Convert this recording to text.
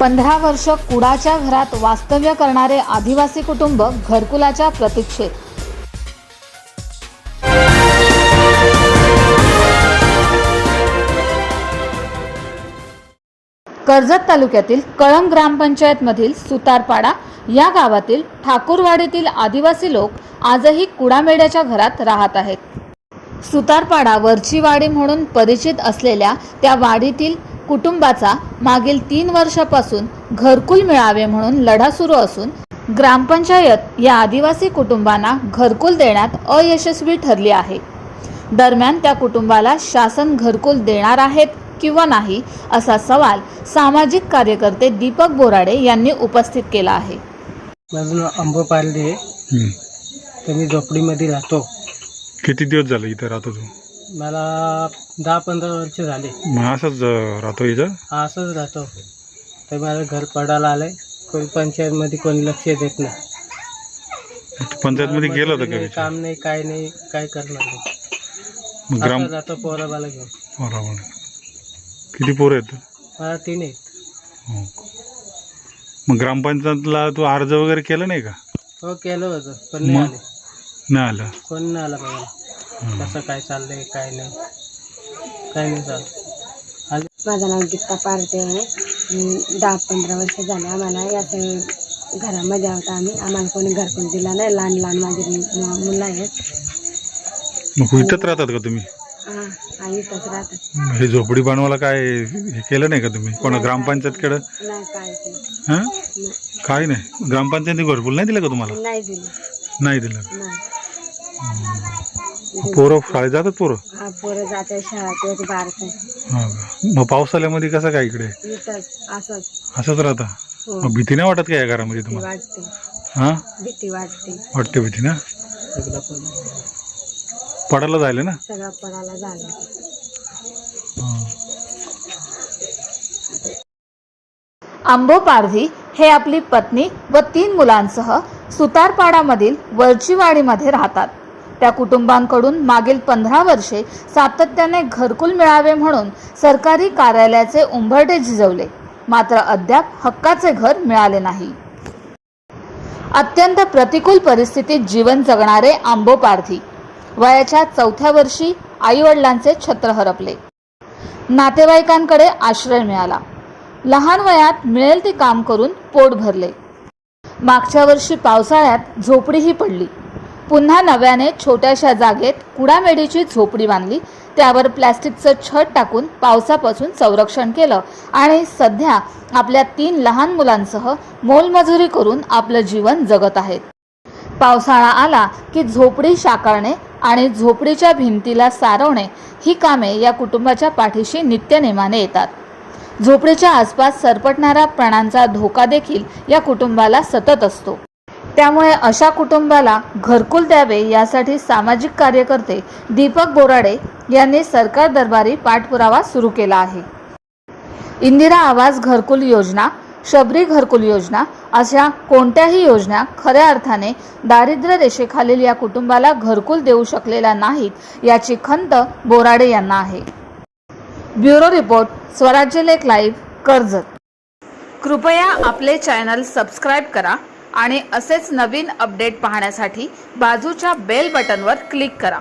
पंधरा वर्ष कुडाच्या घरात वास्तव्य करणारे आदिवासी कुटुंब घरकुलाच्या प्रतीक्षेत. कर्जत तालुक्यातील कळंब ग्रामपंचायतमधील सुतारपाडा या गावातील ठाकूरवाडीतील आदिवासी लोक आजही कुडामेड्याच्या घरात राहत आहेत. सुतारपाडा वरची वाडी म्हणून परिचित असलेल्या त्या वाडीतील कुटुंबाचा मागील तीन वर्षापासून घरकुल मिळावे म्हणून लढा सुरू असून ग्रामपंचायत या आदिवासी कुटुंबांना घरकुल देण्यात अयशस्वी ठरली आहे. दरम्यान त्या कुटुंबाला शासन घरकुल देणार आहेत किंवा नाही असा सवाल सामाजिक कार्यकर्ते दीपक बोराडे यांनी उपस्थित केला आहे. माझं नाव अंब पारडे आहे. तर मी झोपडीमध्ये राहतो. किती दिवस झाले इथं राहतो तू मला दहा पंधरा वर्ष झाले. मग असंच अं, राहतो इथं? हा असंच राहतो. तर मला घर पडायला आलंय. कोणी पंचायतमध्ये कोणी लक्ष देत नाही. पंचायतमध्ये गेला होता का नाही, विचार? काम नाही काय नाही काय करणार नाही. मग ग्राम असं राहतो पोराबाला घेऊन. बरोबर. किती पोरं आहेत? मला तीन आहेत. हो. मग ग्रामपंचायतला तू अर्ज वगैरे केला नाही का? हो केलं होतं पण नाही मग? आले. नाही आलं. कोण नाही आला. कसं काय चाललंय काय नाही. काय नाही चालत. आणि माझं नाव गीता पारटे आहे. दहा पंधरा वर्ष झाले आम्हाला याच घरामध्ये आहोत आम्ही. आम्हाला कोणी घरकुल दिला नाही. लहान लहान माझे मुलं आहेत. मग इथंच राहतात का तुम्ही? हां आणि इथंच राहतात. हे झोपडी बनवायला काय हे केलं नाही का तुम्ही? कोणा ग्रामपंचायतकडं? नाही काय हां? नाही. काय नाही. ग्रामपंचायतीने घरकुल नाही दिलं का तुम्हाला? नाही दिलं. नाही दिलं. पोरं शाळेत जातात पोरं? हा पोरं जाते शाळा ते बारचं हो का? मग पावसाळ्यामध्ये कसं काय इकडे? असंच. असंच राहता? हो. मग भीती नाही वाटत का या घरामध्ये भीती तुम्हाला वाटते. हां? भीती वाटते. वाटते भीती ना? पडायला जायला ना? सगळं पडायला झालं. हां. आंबो पारधी हे आपली पत्नी व तीन मुलांसह सुतारपाडामधील वरचीवाडीमध्ये राहतात. त्या कुटुंबांकडून मागील पंधरा वर्षे सातत्याने घरकुल मिळावे म्हणून सरकारी कार्यालयाचे उंबरटे झिजवले. मात्र अद्याप हक्काचे घर मिळाले नाही. अत्यंत प्रतिकूल परिस्थितीत जीवन जगणारे आंबो पारधी वयाच्या चौथ्या वर्षी आईवडिलांचे छत्र हरपले. नातेवाईकांकडे आश्रय मिळाला. लहान वयात मिळेल ते काम करून पोट भरले. मागच्या वर्षी पावसाळ्यात झोपडीही पडली. पुन्हा नव्याने छोट्याशा जागेत कुडामेडीची झोपडी बांधली. त्यावर प्लॅस्टिकचं छत टाकून पावसापासून संरक्षण केलं. आणि सध्या आपल्या तीन लहान मुलांसह मोलमजुरी करून आपलं जीवन जगत आहेत. पावसाळा आला की झोपडी शाकारणे आणि झोपडीच्या भिंतीला सारवणे ही कामे या कुटुंबाच्या पाठीशी नित्यनेमाने येतात. झोपडीच्या आसपास सरपटणाऱ्या प्राणांचा धोका देखील या कुटुंबाला सतत असतो. त्यामुळे अशा कुटुंबाला घरकुल द्यावे यासाठी सामाजिक कार्यकर्ते दीपक बोराडे यांनी सरकार दरबारी पाठपुरावा सुरू केला आहे. इंदिरा आवास घरकुल योजना शबरी घरकुल योजना अशा कोणत्याही योजना खऱ्या अर्थाने दारिद्र्य रेषेखालील या कुटुंबाला घरकुल देऊ शकलेल्या नाहीत याची खंत बोराडे यांना आहे. ब्युरो रिपोर्ट स्वराज्य लेख लाईव्ह कर्जत. कृपया आपले चॅनल सबस्क्राईब करा आणि असेच नवीन अपडेट पाहण्यासाठी बाजूच्या बेल बटनवर क्लिक करा.